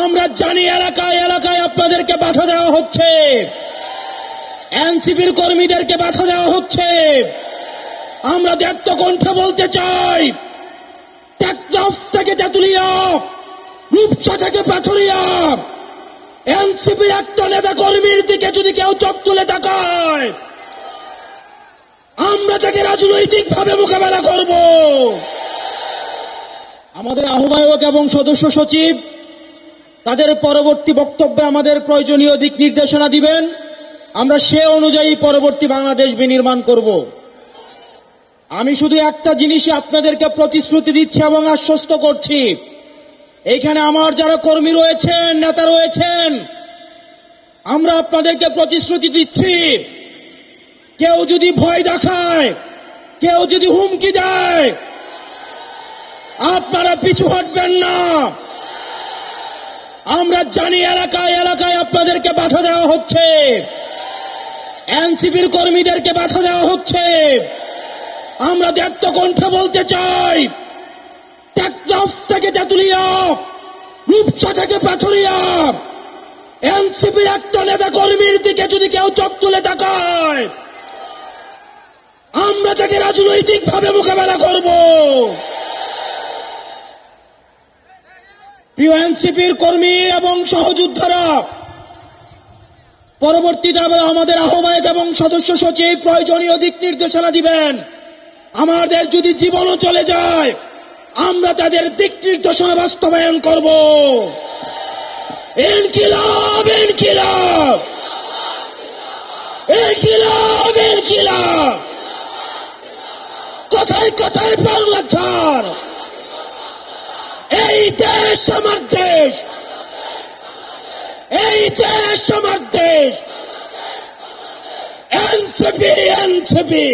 আমরা জানি এলাকায় এলাকায় আপনাদেরকে বাধা দেওয়া হচ্ছে। এনসিপির কর্মীদেরকে বাধা দেওয়া হচ্ছে। আমরা দেখত কণ্ঠে বলতে চাই থেকে তেতুলিয়া, রূপসা থেকে পাথুরিয়া, এনসিপির একটা নেতা কর্মীর দিকে যদি কেউ চোখ তুলে তাকায়, আমরা তাকে রাজনৈতিক ভাবে মোকাবেলা করব। আমাদের আহ্বায়ক এবং সদস্য সচিব তাদের পরবর্তী বক্তব্যে আমাদের প্রয়োজনীয় দিক নির্দেশনা দিবেন। আমরা সে অনুযায়ী পরবর্তী বাংলাদেশ বিনির্মাণ করব। আমি শুধু একটা জিনিসই আপনাদেরকে প্রতিশ্রুতি দিচ্ছি এবং আশ্বস্ত করছি। এইখানে আমার যারা কর্মী রয়েছেন, নেতা রয়েছেন, আমরা আপনাদেরকে প্রতিশ্রুতি দিচ্ছি। কেউ যদি ভয় দেখায়, কেউ যদি হুমকি দেয়, আপনারা পিছু হটবেন না। আমরা জানি এলাকায় এলাকায় আপনাদেরকে বাধা দেওয়া হচ্ছে। এনসিপির কর্মীদেরকে বাধা দেওয়া হচ্ছে। আমরা দেখত কণ্ঠে বলতে চাই, টেকনাফ থেকে তেতুলিয়া, রূপসা থেকে পাথুরিয়া, এনসিপির একটা নেতা কর্মীর দিকে যদি কেউ চোখ তুলে তাকায়, আমরা তাকে রাজনৈতিক ভাবে মোকাবেলা করব। প্রিয় এনসিপির কর্মী এবং সহযোদ্ধারা। পরবর্তীতে আমাদের আহ্বায়ক এবং সদস্য সচিব প্রয়োজনীয় দিক নির্দেশনা দিবেন। আমাদের যদি জীবনও চলে যায়, আমরা তাদের দিক নির্দেশনা বাস্তবায়ন করব। ইনকিলাব ইনকিলাব। ইনকিলাব ইনকিলাব। কোথায় কোথায় বাংলা ছাড় এই দেশ আমার দেশ। এই দেশ আমার দেশ। NCP NCP.